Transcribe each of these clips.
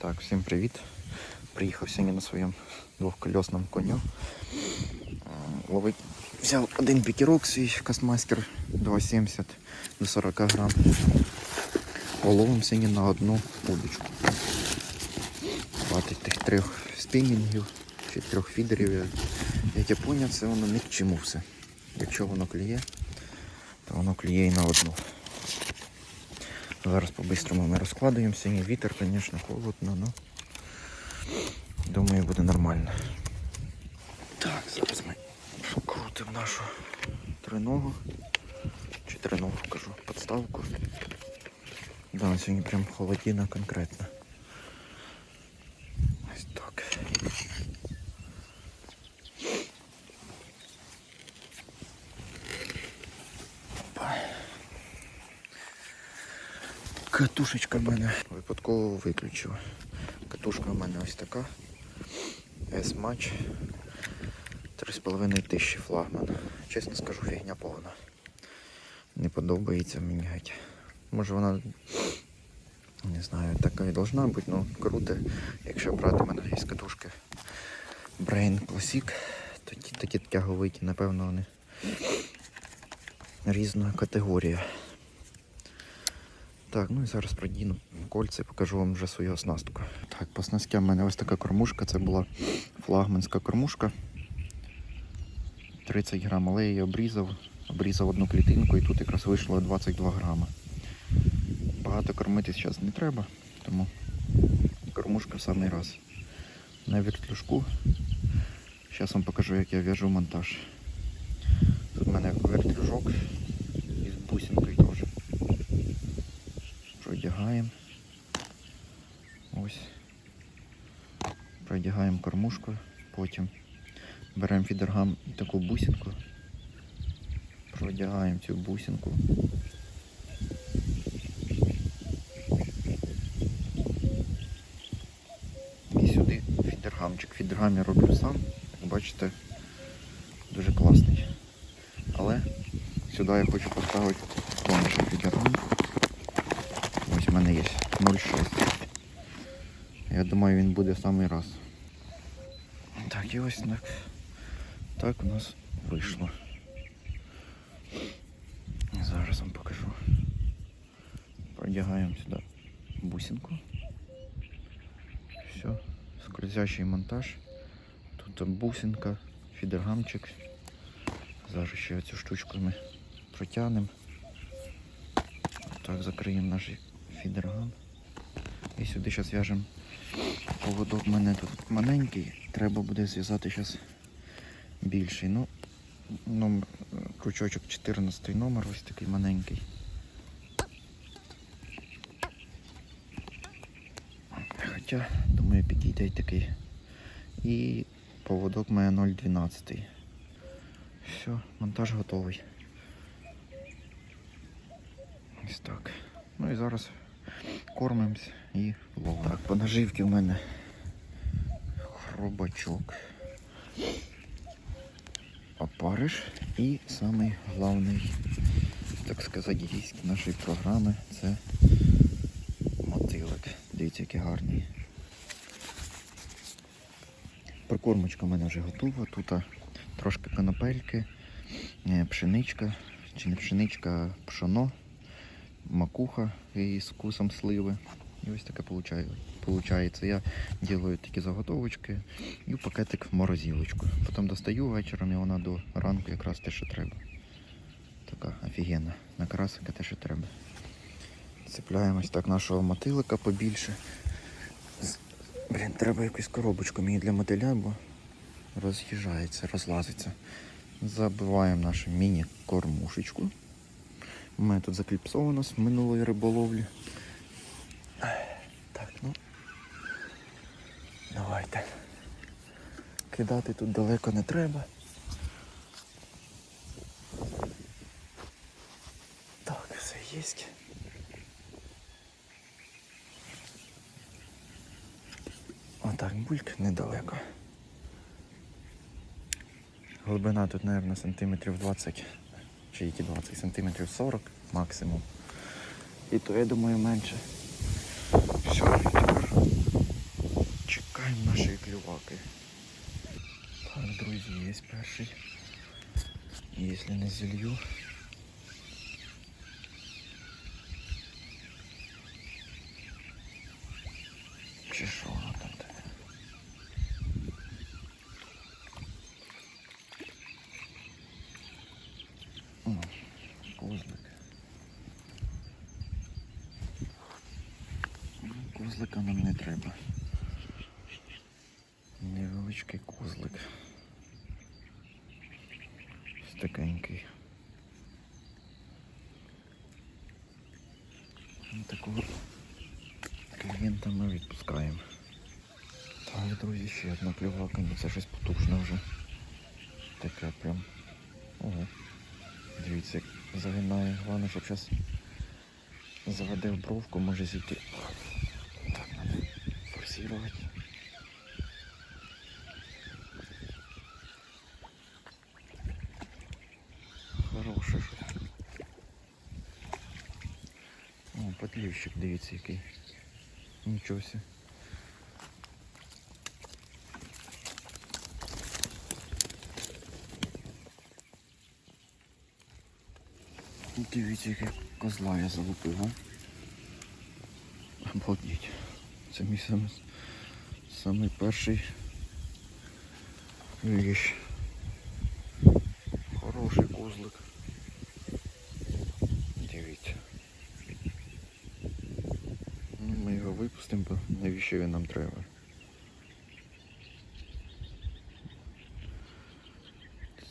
Так, всім привіт. Приїхав сьогодні на своєму двохкольосному коню. Ловить. Взяв один пікерок свій кастмастер 2,70 до 40 грам. Ловим сьогодні на одну удочку. Хватить тих трьох спінінгів чи трьох фідерів. Як я поняв, це воно ні к чому все. Якщо воно клює, то воно клює і на одну. Зараз по-бистрому ми розкладуємо. Сьогодні вітер, звісно, холодно, але думаю, буде нормально. Так, зараз ми покрутимо нашу триногу. Чи триногу кажу, подставку. Да, сьогодні прям холодина конкретно. Ось так. Опа. Катушечка в мене випадково виключив. Катушка в мене ось така. S-Match. 3,5 тисячі флагман. Чесно скажу, фігня повна. Не подобається мені геть. Може вона не знаю, така і должна бути, але круто. Якщо брати мене є катушки Brain Classic, тоді такі тяговиті, напевно, вони різна категорія. Так, ну і зараз продіну кольця і покажу вам вже свою оснастку. Так, по оснастці в мене ось така кормушка. Це була флагманська кормушка. 30 грам, але я її обрізав. Обрізав одну клітинку і тут якраз вийшло 22 грама. Багато кормити зараз не треба, тому кормушка в самий раз. На вертлюжку. Зараз вам покажу, як я в'яжу монтаж. Тут в мене вертлюжок із бусинкою теж. Продягаємо. Ось. Продягаємо кормушку, потім беремо фідергам таку бусинку. Продягаємо цю бусинку. І сюди фідергамчик. Фідергам я роблю сам, як бачите, дуже класний. Але сюди я хочу поставити тонший фідергам. Мене є 0,6. Я думаю, він буде в самий раз. Так, і ось так. Так у нас вийшло. Зараз вам покажу. Продягаємо сюди бусинку. Все, скользящий монтаж. Тут бусинка, фідергамчик. Зараз ще цю штучку ми протягнемо. Так, закриємо наш фідергам. І сюди зараз в'яжемо поводок в мене тут маленький. Треба буде зв'язати зараз більший. Ну, номер, крючочок 14 номер, ось такий маленький. Хоча, думаю, підійде й такий. І поводок має 0,12. Все, монтаж готовий. Ось так. Ну і зараз кормимось і ловимо. Так, по наживці в мене хробачок. Опариш і самий головний, так сказати, гість нашої програми це мотилик. Дивіться, який гарний. Прикормочка в мене вже готова. Тут трошки конопельки, е, пшеничка, чи не пшеничка, пшоно, макуха із вкусом сливи. І ось таке получає- получається. Я делаю такі заготовочки і пакетик в морозилочку. Потім достаю вечором і вона до ранку якраз те, що треба. Така офігенна. Накрасика те, що треба. Цепляємось так нашого мотилика побільше. Блін, треба якусь коробочку мені для мотиля, бо роз'їжджається, розлазиться. Забиваємо нашу міні-кормушечку. У мене тут закліпсовано з минулої риболовлі. Так, ну. Давайте. Кидати тут далеко не треба. Так, все є. Отак, бульк недалеко. Глибина тут, мабуть, сантиметрів 20 чи які 20 сантиметрів 40 максимум. І то я думаю менше. Все, тепер поки. Так, друзі, є перший. Якщо не зілью. Чи що воно там таке? О, козлик. Ну, Козлика нам не треба. Невеличкий козлик. Ну, Такого клієнта ми відпускаємо. Так, друзі, ще одна клювака, ну це щось потужне вже. Таке прям. Ого. Дивіться, як загинає. Головне, щоб зараз заведе в бровку, може зійти. Треба. Хороше. О, подлівщик, дивіться який. Нічого себе. Дивіться, який козла я залупив, а? Обалдеть. Це мій самий, самий перший віщ. Хороший козлик. Дивіться. Ну, ми його випустимо, бо навіщо він нам треба.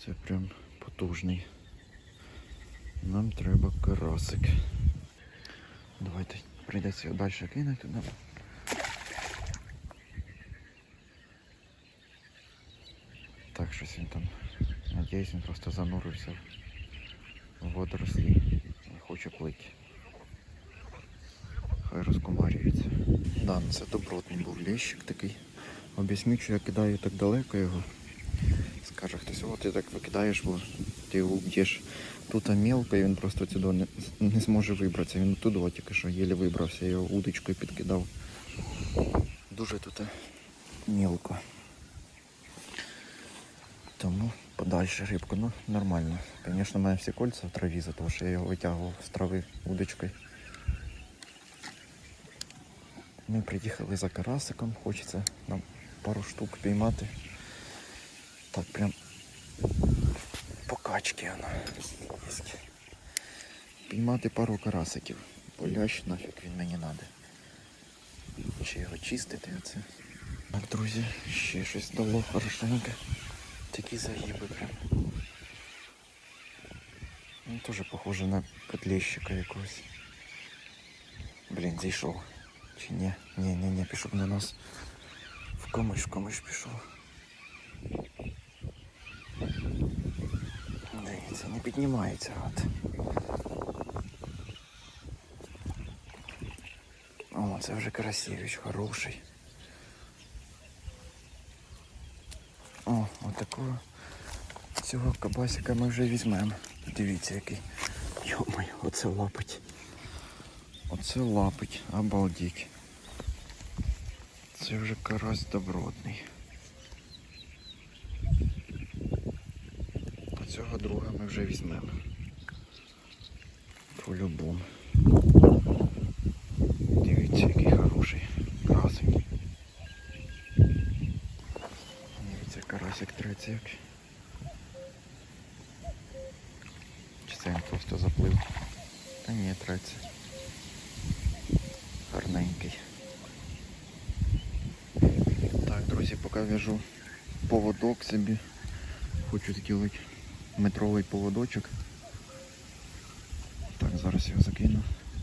Це прям потужний. Нам треба карасик. Давайте прийдеться його далі кинути Так, щось він там. Надіюсь, він просто занурився в водорослі. Не хоче плити. Хай розкомарюється. Да, ну це добротний був лещик такий. Об'ясню, що я кидаю так далеко його. Скаже хтось, о, ти так викидаєш, бо ти його уб'єш. Тут мелко, і він просто сюди не, не зможе вибратися. Він туди тільки що єлі вибрався, його удочкою підкидав. Дуже тут мелко. Тому подальше рибку, ну нормально. Звісно, в мене всі кольця в траві, за того, що я його витягував з трави удочкою. Ми приїхали за карасиком, хочеться нам пару штук піймати. Так прям покачки вона. Піймати пару карасиків. Полящ нафіг він мені надо. Чи його чистити оце. Так, друзі, ще щось дало хорошеньке. Такі загиби прям. Ну, теж похоже на подлещика якогось. Блін, зійшов. Чи ні? Ні, ні, ні, пішов на нас. В комиш, в комиш пішов. Дивіться, не піднімається от. О, це вже Красивич, хороший. О, отакого цього кабасика ми вже візьмемо. Дивіться який. Йомай, оце лапить. Оце лапить, обалдеть. Це вже карась добротний. А цього друга ми вже візьмемо. По-любому. Дивіться, який хороший. Красень. Дивіться, треться як. Чи це він просто заплив? Та ні, треться. Гарненький. Так, друзі, поки в'яжу поводок собі. Хочу зробити метровий поводочок. Так, зараз його закину.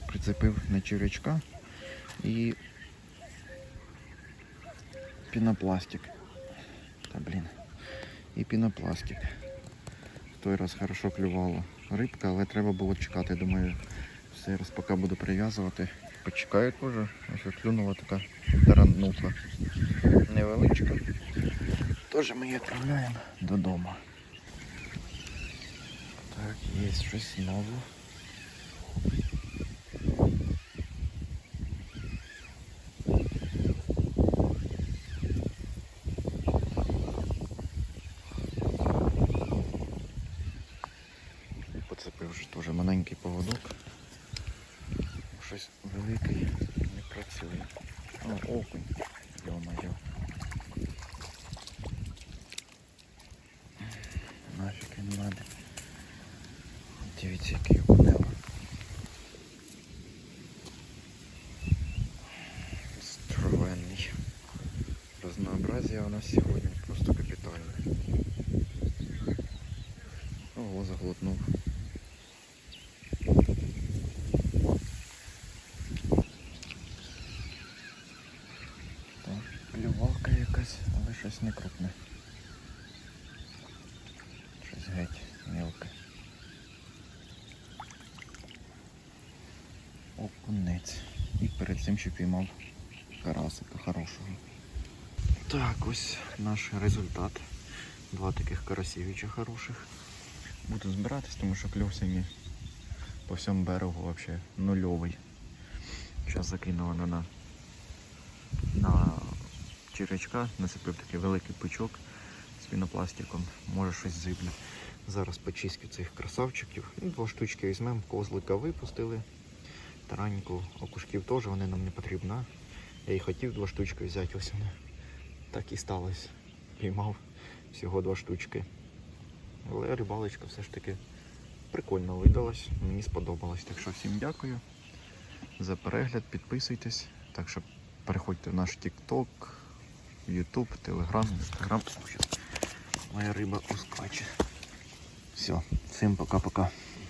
Прицепив на червячка і пінопластик. Та блін. І пінопластик. В той раз хорошо клювала рибка, але треба було чекати. Думаю, все раз поки буду прив'язувати. Почекаю теж. Ось клюнула така тараннуха. Невеличка. Теж ми її відправляємо додому. Так, є щось знову. Також теж маленький поводок. Щось великий не працює. О, окунь. Йо-моє. Нафіг він надо. Дивіться, який окунева. Здоровенний. Разнообразие у нас сьогодні просто капітальне. Ого, заглотнув. Так, плювака щось не крупне. Щось геть мілке. Окунець. І перед цим ще піймав карасика хорошого. Так, ось наш результат. Два таких карасівича хороших. Буду збиратись, тому що кльов сьогодні по всьому берегу взагалі нульовий. Зараз закинула на, на червячка, насипив такий великий пучок з пінопластиком, може щось зибне. Зараз почистю цих красавчиків. Два штучки візьмемо, козлика випустили. Тараньку, окушків теж вони нам не потрібні. Я і хотів два штучки взяти, ось вони. Так і сталося. Піймав всього два штучки. Але рибалочка все ж таки прикольно видалась, мені сподобалось. Так що всім дякую за перегляд, підписуйтесь. Так що переходьте в наш TikTok, YouTube, Telegram, Instagram. Моя риба ускаче. Все, всім пока-пока.